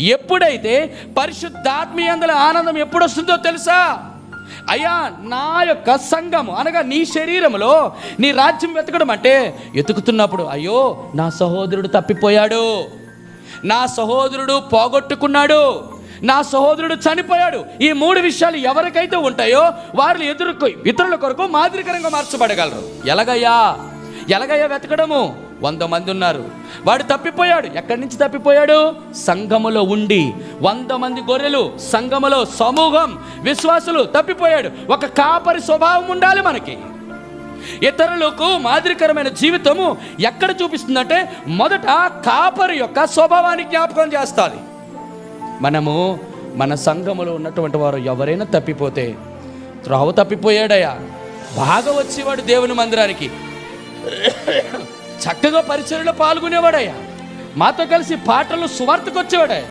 ఎప్పుడైతే పరిశుద్ధాత్మీయందల ఆనందం ఎప్పుడు వస్తుందో తెలుసా? అయ్యా నా యొక్క సంఘము అనగా నీ శరీరములో నీ రాజ్యం వెతకడం అంటే ఎతుకుతున్నప్పుడు అయ్యో నా సహోదరుడు తప్పిపోయాడు. నా సహోదరుడు పోగొట్టుకున్నాడు. నా సహోదరుడు చనిపోయాడు. ఈ మూడు విషయాలు ఎవరికైతే ఉంటాయో వారిని ఎదుర్కొ ఇతరుల కొరకు మాదిరికరంగా మార్చబడగలరు. ఎలాగయ్యా? ఎలాగయ్యా వెతకడము? వంద మంది ఉన్నారు. వాడు తప్పిపోయాడు. ఎక్కడి నుంచి తప్పిపోయాడు? సంఘములో ఉండి. వంద మంది గొర్రెలు సంఘములో సమూహం విశ్వాసులు తప్పిపోయాడు. ఒక కాపరి స్వభావం ఉండాలి మనకి. ఇతరులకు మాదిరికరమైన జీవితము ఎక్కడ చూపిస్తుందంటే మొదట కాపరి యొక్క స్వభావాన్ని జ్ఞాపకం చేస్తుంది. మనము మన సంఘములో ఉన్నటువంటి వారు ఎవరైనా తప్పిపోతే త్రోవ తప్పిపోయాడయ్యా. బాగా వచ్చేవాడు దేవుని మందిరానికి. చక్కగా పరిచయలో పాల్గొనేవాడయ్యా. మాతో కలిసి పాటలు సువార్తకు వచ్చేవాడయ్యా